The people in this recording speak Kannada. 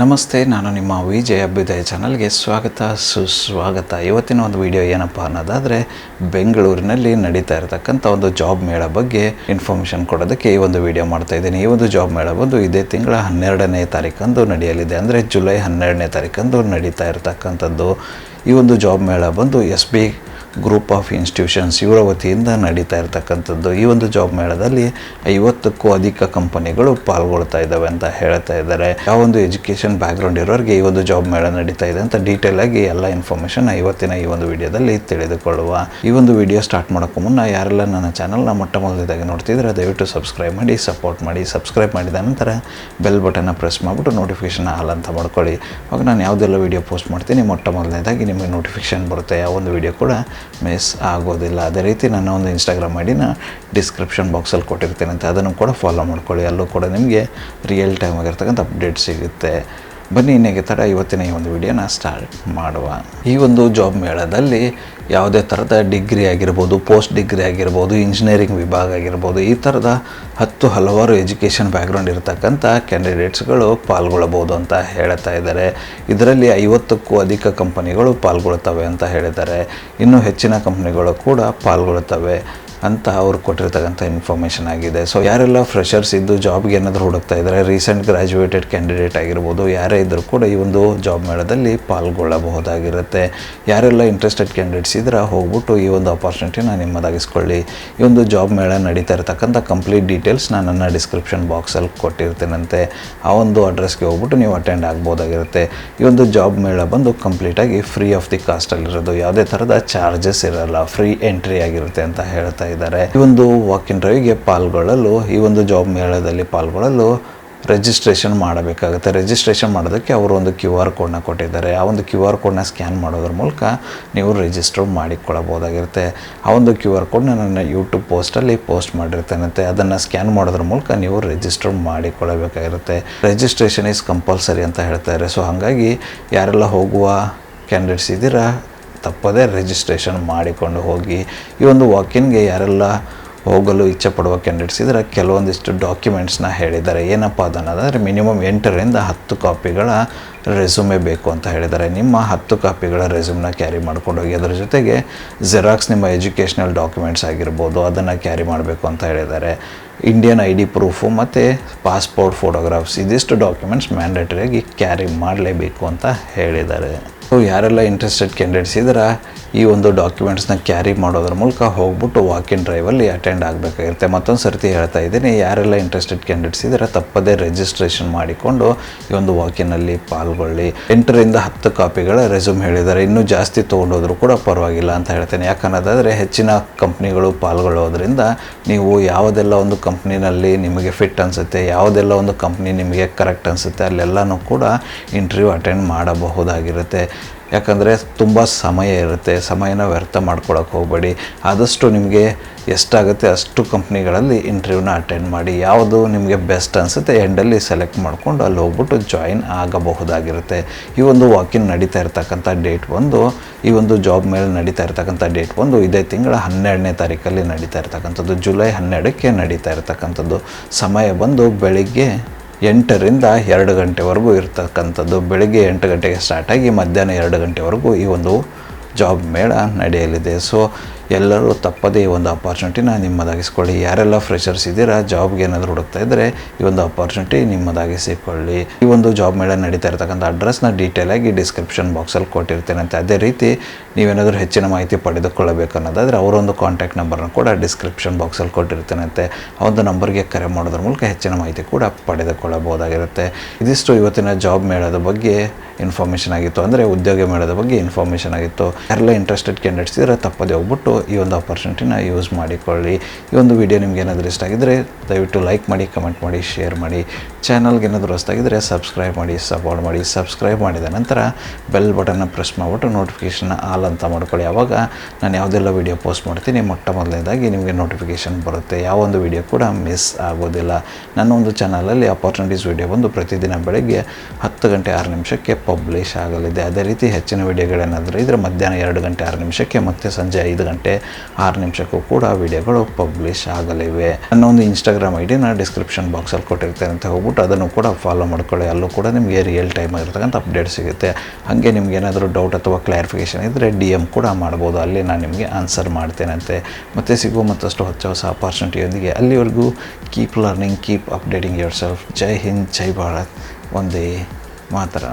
ನಮಸ್ತೆ, ನಾನು ನಿಮ್ಮ ವಿಜಯ ಅಭ್ಯುದಯ ಚಾನಲ್ಗೆ ಸ್ವಾಗತ, ಸುಸ್ವಾಗತ. ಇವತ್ತಿನ ಒಂದು ವಿಡಿಯೋ ಏನಪ್ಪ ಅನ್ನೋದಾದರೆ, ಬೆಂಗಳೂರಿನಲ್ಲಿ ನಡೀತಾ ಇರತಕ್ಕಂಥ ಒಂದು ಜಾಬ್ ಮೇಳ ಬಗ್ಗೆ ಇನ್ಫಾರ್ಮೇಷನ್ ಕೊಡೋದಕ್ಕೆ ಈ ಒಂದು ವಿಡಿಯೋ ಮಾಡ್ತಾ ಇದ್ದೀನಿ. ಈ ಒಂದು ಜಾಬ್ ಮೇಳ ಬಂದು ಇದೇ ತಿಂಗಳ ಹನ್ನೆರಡನೇ ತಾರೀಕಂದು ನಡೆಯಲಿದೆ. ಅಂದರೆ ಜುಲೈ ಹನ್ನೆರಡನೇ ತಾರೀಕಂದು ನಡೀತಾ ಇರತಕ್ಕಂಥದ್ದು ಈ ಒಂದು ಜಾಬ್ ಮೇಳ ಬಂದು S B group of institutions ಇವರ ವತಿಯಿಂದ ನಡೀತಾ ಇರತಕ್ಕಂಥದ್ದು. ಈ ಒಂದು ಜಾಬ್ ಮೇಳದಲ್ಲಿ ಐವತ್ತಕ್ಕೂ ಅಧಿಕ ಕಂಪನಿಗಳು ಪಾಲ್ಗೊಳ್ತಾ ಇದ್ದಾವೆ ಅಂತ ಹೇಳ್ತಾ ಇದ್ದಾರೆ. ಯಾವ ಒಂದು ಎಜುಕೇಷನ್ ಬ್ಯಾಕ್ಗ್ರೌಂಡ್ ಇರೋರಿಗೆ ಈ ಒಂದು ಜಾಬ್ ಮೇಳ ನಡೀತಾ ಇದೆ ಅಂತ ಡೀಟೇಲ್ ಆಗಿ ಎಲ್ಲ ಇನ್ಫಾರ್ಮೇಷನ್ ಇವತ್ತಿನ ಈ ಒಂದು ವಿಡಿಯೋದಲ್ಲಿ ತಿಳಿದುಕೊಳ್ಳುವ. ಈ ಒಂದು ವಿಡಿಯೋ ಸ್ಟಾರ್ಟ್ ಮಾಡೋಕ್ಕೂ ಮುನ್ನ ಯಾರೆಲ್ಲ ನನ್ನ ಚಾನಲ್ನ ಮೊಟ್ಟ ಮೊದಲಿದಾಗಿ ನೋಡ್ತಿದ್ರೆ ದಯವಿಟ್ಟು ಸಬ್ಸ್ಕ್ರೈಬ್ ಮಾಡಿ, ಸಪೋರ್ಟ್ ಮಾಡಿ, ಸಬ್ಸ್ಕ್ರೈಬ್ ಮಾಡಿದ ನಂತರ ಬೆಲ್ ಬಟನ್ನ ಪ್ರೆಸ್ ಮಾಡಿಬಿಟ್ಟು ನೋಟಿಫಿಕೇಷನ್ ಆಲ್ ಅಂತ ಮಾಡ್ಕೊಳ್ಳಿ. ಅವಾಗ ನಾನು ಯಾವುದೆಲ್ಲ ವಿಡಿಯೋ ಪೋಸ್ಟ್ ಮಾಡ್ತೀನಿ ಮೊಟ್ಟ ಮೊದಲನೇದಾಗಿ ನಿಮಗೆ ನೋಟಿಫಿಕೇಷನ್ ಬರುತ್ತೆ. ಯಾವ ಒಂದು ವಿಡಿಯೋ ಕೂಡ ಮಿಸ್ ಆಗೋದಿಲ್ಲ. ಅದೇ ರೀತಿ ನನ್ನ ಒಂದು ಇನ್ಸ್ಟಾಗ್ರಾಮ್ ಐಡಿನ ಡಿಸ್ಕ್ರಿಪ್ಷನ್ ಬಾಕ್ಸಲ್ಲಿ ಕೊಟ್ಟಿರ್ತೇನೆ ಅಂತ ಅದನ್ನು ಕೂಡ ಫಾಲೋ ಮಾಡ್ಕೊಳ್ಳಿ. ಅಲ್ಲೂ ಕೂಡ ನಿಮಗೆ ರಿಯಲ್ ಟೈಮ್ ಆಗಿರ್ತಕ್ಕಂಥ ಅಪ್ಡೇಟ್ ಸಿಗುತ್ತೆ. ಬನ್ನಿ, ಇನ್ನೇಗೆ ತಡ. ಇವತ್ತಿನ ಈ ಒಂದು ವಿಡಿಯೋನ ಸ್ಟಾರ್ಟ್ ಮಾಡುವ. ಈ ಒಂದು ಜಾಬ್ ಮೇಳದಲ್ಲಿ ಯಾವುದೇ ಥರದ ಡಿಗ್ರಿ ಆಗಿರ್ಬೋದು ಪೋಸ್ಟ್ ಡಿಗ್ರಿ ಆಗಿರ್ಬೋದು ಇಂಜಿನಿಯರಿಂಗ್ ವಿಭಾಗ ಆಗಿರ್ಬೋದು, ಈ ಥರದ ಹತ್ತು ಹಲವಾರು ಎಜುಕೇಷನ್ ಬ್ಯಾಕ್ಗ್ರೌಂಡ್ ಇರತಕ್ಕಂಥ ಕ್ಯಾಂಡಿಡೇಟ್ಸ್ಗಳು ಪಾಲ್ಗೊಳ್ಳಬಹುದು ಅಂತ ಹೇಳ್ತಾ ಇದ್ದಾರೆ. ಇದರಲ್ಲಿ ಐವತ್ತಕ್ಕೂ ಅಧಿಕ ಕಂಪನಿಗಳು ಪಾಲ್ಗೊಳ್ತವೆ ಅಂತ ಹೇಳಿದ್ದಾರೆ. ಇನ್ನೂ ಹೆಚ್ಚಿನ ಕಂಪ್ನಿಗಳು ಕೂಡ ಪಾಲ್ಗೊಳ್ತವೆ. ಅಂತ ಅವ್ರು ಕೊಟ್ಟಿರ್ತಕ್ಕಂಥ ಇನ್ಫಾರ್ಮೇಷನ್ ಆಗಿದೆ. ಸೊ ಯಾರೆಲ್ಲ ಫ್ರೆಷರ್ಸ್ ಇದ್ದು ಜಾಬ್ಗೆ ಏನಾದರೂ ಹುಡುಕ್ತಾ ಇದ್ದಾರೆ ರೀಸೆಂಟ್ ಗ್ರ್ಯಾಜುಯೇಟೆಡ್ ಕ್ಯಾಂಡಿಡೇಟ್ ಆಗಿರ್ಬೋದು, ಯಾರೇ ಇದ್ದರೂ ಕೂಡ ಈ ಒಂದು ಜಾಬ್ ಮೇಳದಲ್ಲಿ ಪಾಲ್ಗೊಳ್ಳಬಹುದಾಗಿರುತ್ತೆ. ಯಾರೆಲ್ಲ ಇಂಟ್ರೆಸ್ಟೆಡ್ ಕ್ಯಾಂಡಿಡೇಟ್ಸ್ ಇದ್ದರೆ, ಹೋಗ್ಬಿಟ್ಟು ಈ ಒಂದು ಅಪಾರ್ಚುನಿಟಿನ ನಿಮ್ಮದಾಗಿಸ್ಕೊಳ್ಳಿ. ಈ ಒಂದು ಜಾಬ್ ಮೇಳ ನಡೀತಾ ಇರತಕ್ಕಂಥ ಕಂಪ್ಲೀಟ್ ಡೀಟೇಲ್ಸ್ ನಾನು ನನ್ನ ಡಿಸ್ಕ್ರಿಪ್ಷನ್ ಬಾಕ್ಸಲ್ಲಿ ಕೊಟ್ಟಿರ್ತೇನಂತೆ. ಆ ಒಂದು ಅಡ್ರೆಸ್ಗೆ ಹೋಗ್ಬಿಟ್ಟು ನೀವು ಅಟೆಂಡ್ ಆಗ್ಬೋದಾಗಿರುತ್ತೆ. ಈ ಒಂದು ಜಾಬ್ ಮೇಳ ಬಂದು ಕಂಪ್ಲೀಟಾಗಿ ಫ್ರೀ ಆಫ್ ದಿ ಕಾಸ್ಟಲ್ಲಿರೋದು ಯಾವುದೇ ಥರದ ಚಾರ್ಜಸ್ ಇರಲ್ಲ. ಫ್ರೀ ಎಂಟ್ರಿ ಆಗಿರುತ್ತೆ ಅಂತ ಹೇಳ್ತಾ ಇದ್ದಾರೆ. ಈ ಒಂದು ವಾಕ್ ಇನ್ ಡ್ರೈವ್ಗೆ ಪಾಲ್ಗೊಳ್ಳಲು, ಈ ಒಂದು ಜಾಬ್ ಮೇಳದಲ್ಲಿ ಪಾಲ್ಗೊಳ್ಳಲು ರಿಜಿಸ್ಟ್ರೇಷನ್ ಮಾಡಬೇಕಾಗುತ್ತೆ. ರಿಜಿಸ್ಟ್ರೇಷನ್ ಮಾಡೋದಕ್ಕೆ ಅವರು ಒಂದು ಕ್ಯೂ ಆರ್ ಕೋಡ್ನ ಕೊಟ್ಟಿದ್ದಾರೆ. ಆ ಒಂದು ಕ್ಯೂ ಆರ್ ಕೋಡ್ನ ಸ್ಕ್ಯಾನ್ ಮಾಡೋದ್ರ ಮೂಲಕ ನೀವು ರಿಜಿಸ್ಟರ್ ಮಾಡಿಕೊಳ್ಳಬಹುದಾಗಿರುತ್ತೆ. ಆ ಒಂದು ಕ್ಯೂ ಆರ್ ಕೋಡ್ನ ನನ್ನ ಯೂಟ್ಯೂಬ್ ಪೋಸ್ಟಲ್ಲಿ ಪೋಸ್ಟ್ ಮಾಡಿರ್ತೇನಂತೆ. ಅದನ್ನು ಸ್ಕ್ಯಾನ್ ಮಾಡೋದ್ರ ಮೂಲಕ ನೀವು ರಿಜಿಸ್ಟರ್ ಮಾಡಿಕೊಳ್ಳಬೇಕಾಗಿರುತ್ತೆ. ರಿಜಿಸ್ಟ್ರೇಷನ್ ಈಸ್ ಕಂಪಲ್ಸರಿ ಅಂತ ಹೇಳ್ತಾರೆ. ಸೊ ಹಾಗಾಗಿ ಯಾರೆಲ್ಲ ಹೋಗುವ ಕ್ಯಾಂಡಿಡೇಟ್ಸ್ ಇದ್ದೀರಾ ತಪ್ಪದೇ ರಿಜಿಸ್ಟ್ರೇಷನ್ ಮಾಡಿಕೊಂಡು ಹೋಗಿ, ಈ ಒಂದು ವಾಕಿನ್ಗೆ ಯಾರೆಲ್ಲ ಹೋಗಲು ಇಚ್ಛೆ ಪಡುವ ಕ್ಯಾಂಡಿಡೇಟ್ಸ್ ಇದ್ದರೆ ಕೆಲವೊಂದಿಷ್ಟು ಡಾಕ್ಯುಮೆಂಟ್ಸ್ನ ಹೇಳಿದ್ದಾರೆ. ಏನಪ್ಪ ಅದನ್ನೋದಾದರೆ ಮಿನಿಮಮ್ ಎಂಟರಿಂದ ಹತ್ತು ಕಾಪಿಗಳ ರೆಸ್ಯೂಮೆ ಬೇಕು ಅಂತ ಹೇಳಿದ್ದಾರೆ. ನಿಮ್ಮ ಹತ್ತು ಕಾಪಿಗಳ ರೆಸ್ಯೂಮ್ನ ಕ್ಯಾರಿ ಮಾಡ್ಕೊಂಡು ಹೋಗಿ, ಅದರ ಜೊತೆಗೆ ಜೆರಾಕ್ಸ್ ನಿಮ್ಮ ಎಜುಕೇಷ್ನಲ್ ಡಾಕ್ಯುಮೆಂಟ್ಸ್ ಆಗಿರ್ಬೋದು, ಅದನ್ನು ಕ್ಯಾರಿ ಮಾಡಬೇಕು ಅಂತ ಹೇಳಿದ್ದಾರೆ. ಇಂಡಿಯನ್ ಐ ಡಿ ಪ್ರೂಫು ಮತ್ತು ಪಾಸ್ಪೋರ್ಟ್ ಫೋಟೋಗ್ರಾಫ್ಸ್ ಇದಿಷ್ಟು ಡಾಕ್ಯುಮೆಂಟ್ಸ್ ಮ್ಯಾಂಡೇಟರಿಯಾಗಿ ಕ್ಯಾರಿ ಮಾಡಲೇಬೇಕು ಅಂತ ಹೇಳಿದ್ದಾರೆ. ಸೊ ಯಾರೆಲ್ಲ ಇಂಟ್ರೆಸ್ಟೆಡ್ ಕ್ಯಾಂಡಿಡೇಟ್ಸ್ ಇದ್ದಾರೆ, ಈ ಒಂದು ಡಾಕ್ಯುಮೆಂಟ್ಸ್ನ ಕ್ಯಾರಿ ಮಾಡೋದ್ರ ಮೂಲಕ ಹೋಗ್ಬಿಟ್ಟು ವಾಕ್ ಇನ್ ಡ್ರೈವಲ್ಲಿ ಅಟೆಂಡ್ ಆಗಬೇಕಾಗಿರುತ್ತೆ. ಮತ್ತೊಂದು ಸರ್ತಿ ಹೇಳ್ತಾ ಇದ್ದೀನಿ, ಯಾರೆಲ್ಲ ಇಂಟ್ರೆಸ್ಟೆಡ್ ಕ್ಯಾಂಡಿಡೇಟ್ಸ್ ಇದ್ದಾರೆ, ತಪ್ಪದೇ ರಿಜಿಸ್ಟ್ರೇಷನ್ ಮಾಡಿಕೊಂಡು ಈ ಒಂದು ವಾಕಿನಲ್ಲಿ ಪಾಲ್ಗೊಳ್ಳಿ. ಎಂಟರಿಂದ ಹತ್ತು ಕಾಪಿಗಳ ರೆಸ್ಯೂಮ್ ಹೇಳಿದ್ದಾರೆ. ಇನ್ನೂ ಜಾಸ್ತಿ ತೊಗೊಂಡೋದ್ರೂ ಕೂಡ ಪರವಾಗಿಲ್ಲ ಅಂತ ಹೇಳ್ತೇನೆ. ಯಾಕನ್ನೋದಾದರೆ, ಹೆಚ್ಚಿನ ಕಂಪ್ನಿಗಳು ಪಾಲ್ಗೊಳ್ಳೋದ್ರಿಂದ ನೀವು ಯಾವುದೆಲ್ಲ ಒಂದು ಕಂಪ್ನಿನಲ್ಲಿ ನಿಮಗೆ ಫಿಟ್ ಅನಿಸುತ್ತೆ, ಯಾವುದೆಲ್ಲ ಒಂದು ಕಂಪ್ನಿ ನಿಮಗೆ ಕರೆಕ್ಟ್ ಅನಿಸುತ್ತೆ, ಅಲ್ಲೆಲ್ಲನೂ ಕೂಡ ಇಂಟರ್ವ್ಯೂ ಅಟೆಂಡ್ ಮಾಡಬಹುದಾಗಿರುತ್ತೆ. ಯಾಕಂದರೆ ತುಂಬ ಸಮಯ ಇರುತ್ತೆ, ಸಮಯನ ವ್ಯರ್ಥ ಮಾಡ್ಕೊಳಕ್ಕೆ ಹೋಗಬೇಡಿ. ಆದಷ್ಟು ನಿಮಗೆ ಎಷ್ಟಾಗುತ್ತೆ ಅಷ್ಟು ಕಂಪ್ನಿಗಳಲ್ಲಿ ಇಂಟರ್ವ್ಯೂನ ಅಟೆಂಡ್ ಮಾಡಿ. ಯಾವುದು ನಿಮಗೆ ಬೆಸ್ಟ್ ಅನಿಸುತ್ತೆ ಎಂಡಲ್ಲಿ ಸೆಲೆಕ್ಟ್ ಮಾಡಿಕೊಂಡು ಅಲ್ಲಿ ಹೋಗ್ಬಿಟ್ಟು ಜಾಯಿನ್ ಆಗಬಹುದಾಗಿರುತ್ತೆ. ಈ ಒಂದು ವಾಕಿನ್ ನಡೀತಾ ಇರ್ತಕ್ಕಂಥ ಡೇಟ್ ಬಂದು ಈ ಒಂದು ಜಾಬ್ ಮೇಲೆ ನಡೀತಾ ಇರ್ತಕ್ಕಂಥ ಡೇಟ್ ಬಂದು ಇದೇ ತಿಂಗಳ ಹನ್ನೆರಡನೇ ತಾರೀಕಲ್ಲಿ ನಡೀತಾ ಇರ್ತಕ್ಕಂಥದ್ದು. ಜುಲೈ ಹನ್ನೆರಡಕ್ಕೆ ನಡೀತಾ ಇರ್ತಕ್ಕಂಥದ್ದು. ಸಮಯ ಬಂದು ಬೆಳಿಗ್ಗೆ ಎಂಟರಿಂದ ಎರಡು ಗಂಟೆವರೆಗೂ ಇರ್ತಕ್ಕಂಥದ್ದು. ಬೆಳಗ್ಗೆ ಎಂಟು ಗಂಟೆಗೆ ಸ್ಟಾರ್ಟಾಗಿ ಮಧ್ಯಾಹ್ನ ಎರಡು ಗಂಟೆವರೆಗೂ ಈ ಒಂದು ಜಾಬ್ ಮೇಳ ನಡೆಯಲಿದೆ. ಸೊ ಎಲ್ಲರೂ ತಪ್ಪದೇ ಈ ಒಂದು ಅಪಾರ್ಚುನಿಟಿನ ನಿಮ್ಮದಾಗಿಸ್ಕೊಳ್ಳಿ. ಯಾರೆಲ್ಲ ಫ್ರೆಷರ್ಸ್ ಇದ್ದೀರಾ ಜಾಬ್ಗೆ ಏನಾದರೂ ಹುಡುಕ್ತಾ ಇದ್ದರೆ ಈ ಒಂದು ಅಪಾರ್ಚುನಿಟಿ ನಿಮ್ಮದಾಗಿಸಿಕೊಳ್ಳಿ. ಈ ಒಂದು ಜಾಬ್ ಮೇಳ ನಡೀತಾ ಇರ್ತಕ್ಕಂಥ ಅಡ್ರೆಸ್ನ ಡೀಟೇಲಾಗಿ ಡಿಸ್ಕ್ರಿಪ್ಷನ್ ಬಾಕ್ಸಲ್ಲಿ ಅಂತ. ಅದೇ ರೀತಿ ನೀವೇನಾದರೂ ಹೆಚ್ಚಿನ ಮಾಹಿತಿ ಪಡೆದುಕೊಳ್ಳಬೇಕು ಅನ್ನೋದಾದರೆ ಅವರೊಂದು ಕಾಂಟ್ಯಾಕ್ಟ್ ನಂಬರ್ನ ಕೂಡ ಡಿಸ್ಕ್ರಿಪ್ಷನ್ ಬಾಕ್ಸಲ್ಲಿ ಕೊಟ್ಟಿರ್ತೇನಂತೆ ಆ ಒಂದು ನಂಬರ್ಗೆ ಕರೆ ಮಾಡೋದ್ರ ಮೂಲಕ ಹೆಚ್ಚಿನ ಮಾಹಿತಿ ಕೂಡ ಪಡೆದುಕೊಳ್ಳಬಹುದಾಗಿರುತ್ತೆ. ಇದಿಷ್ಟು ಇವತ್ತಿನ ಜಾಬ್ ಮೇಳದ ಬಗ್ಗೆ ಇನ್ಫಾರ್ಮೇಷನ್ ಆಗಿತ್ತು. ಅಂದರೆ ಉದ್ಯೋಗ ಮೇಳದ ಬಗ್ಗೆ ಇನ್ಫಾರ್ಮೇಷನ್ ಆಗಿತ್ತು. ಯಾರೆಲ್ಲ ಇಂಟ್ರೆಸ್ಟೆಡ್ ಕ್ಯಾಂಡಿಡೇಟ್ಸ್ ಇದ್ದರೆ ತಪ್ಪದೆ ಹೋಗ್ಬಿಟ್ಟು ಈ ಒಂದು ಆಪರ್ಚುನಿಟಿನ ಯೂಸ್ ಮಾಡಿಕೊಳ್ಳಿ. ಈ ಒಂದು ವಿಡಿಯೋ ನಿಮ್ಗೆ ಏನಾದರೂ ಇಷ್ಟ ಆಗಿದ್ದರೆ ದಯವಿಟ್ಟು ಲೈಕ್ ಮಾಡಿ ಕಮೆಂಟ್ ಮಾಡಿ ಶೇರ್ ಮಾಡಿ. ಚಾನಲ್ಗೆ ಏನಾದರೂ ಹೊಸ್ದಾಗಿದ್ದರೆ ಸಬ್ಸ್ಕ್ರೈಬ್ ಮಾಡಿ ಸಪೋರ್ಟ್ ಮಾಡಿ. ಸಬ್ಸ್ಕ್ರೈಬ್ ಮಾಡಿದ ನಂತರ ಬೆಲ್ ಬಟನ್ನ ಪ್ರೆಸ್ ಮಾಡಿಬಿಟ್ಟು ನೋಟಿಫಿಕೇಷನ್ ಆಲ್ ಅಂತ ಮಾಡ್ಕೊಳ್ಳಿ. ಆವಾಗ ನಾನು ಯಾವುದೆಲ್ಲ ವೀಡಿಯೋ ಪೋಸ್ಟ್ ಮಾಡ್ತೀನಿ ಮೊಟ್ಟ ಮೊದಲನೇದಾಗಿ ನಿಮಗೆ ನೋಟಿಫಿಕೇಷನ್ ಬರುತ್ತೆ. ಯಾವ ಒಂದು ವೀಡಿಯೋ ಕೂಡ ಮಿಸ್ ಆಗೋದಿಲ್ಲ. ನನ್ನ ಒಂದು ಚಾನಲಲ್ಲಿ ಅಪರ್ಚುನಿಟೀಸ್ ವೀಡಿಯೋ ಬಂದು ಪ್ರತಿದಿನ ಬೆಳಗ್ಗೆ ಹತ್ತು ಗಂಟೆ ಆರು ನಿಮಿಷಕ್ಕೆ ಪಬ್ಲಿಷ್ ಆಗಲಿದೆ. ಅದೇ ರೀತಿ ಹೆಚ್ಚಿನ ವಿಡಿಯೋಗಳೇನಾದರೂ ಇದ್ರೆ ಮಧ್ಯಾಹ್ನ ಎರಡು ಗಂಟೆ ಆರು ನಿಮಿಷಕ್ಕೆ ಮತ್ತು ಸಂಜೆ ಐದು ಗಂಟೆ ಆರು ನಿಮಿಷಕ್ಕೂ ಕೂಡ ವಿಡಿಯೋಗಳು ಪಬ್ಲಿಷ್ ಆಗಲಿವೆ. ನನ್ನ ಒಂದು ಇನ್ಸ್ಟಾಗ್ರಾಮ್ ಐ ನಾನು ಡಿಸ್ಕ್ರಿಪ್ಷನ್ ಬಾಕ್ಸಲ್ಲಿ ಕೊಟ್ಟಿರ್ತೇನೆ ಅಂತ ಹೋಗ್ಬಿಟ್ಟು ಅದನ್ನು ಕೂಡ ಫಾಲೋ ಮಾಡ್ಕೊಳ್ಳಿ. ಅಲ್ಲೂ ಕೂಡ ನಿಮಗೆ ರಿಯಲ್ ಟೈಮ್ ಆಗಿರ್ತಕ್ಕಂಥ ಅಪ್ಡೇಟ್ ಸಿಗುತ್ತೆ. ಹಾಗೆ ನಿಮ್ಗೆ ಏನಾದರೂ ಡೌಟ್ ಅಥವಾ ಕ್ಲಾರಿಫಿಕೇಷನ್ ಇದ್ದರೆ ಡಿ ಎಂ ಕೂಡ ಮಾಡ್ಬೋದು. ಅಲ್ಲಿ ನಾನು ನಿಮಗೆ ಆನ್ಸರ್ ಮಾಡ್ತೇನಂತೆ. ಮತ್ತು ಸಿಗುವ ಮತ್ತಷ್ಟು ಹೊಸ ಹೊಸ ಅಪಾರ್ಚುನಿಟಿಯೊಂದಿಗೆ ಅಲ್ಲಿವರೆಗೂ keep learning keep updating yourself Jai Hind, Jai Bharat. ಒಂದೇ ಮಾತರ.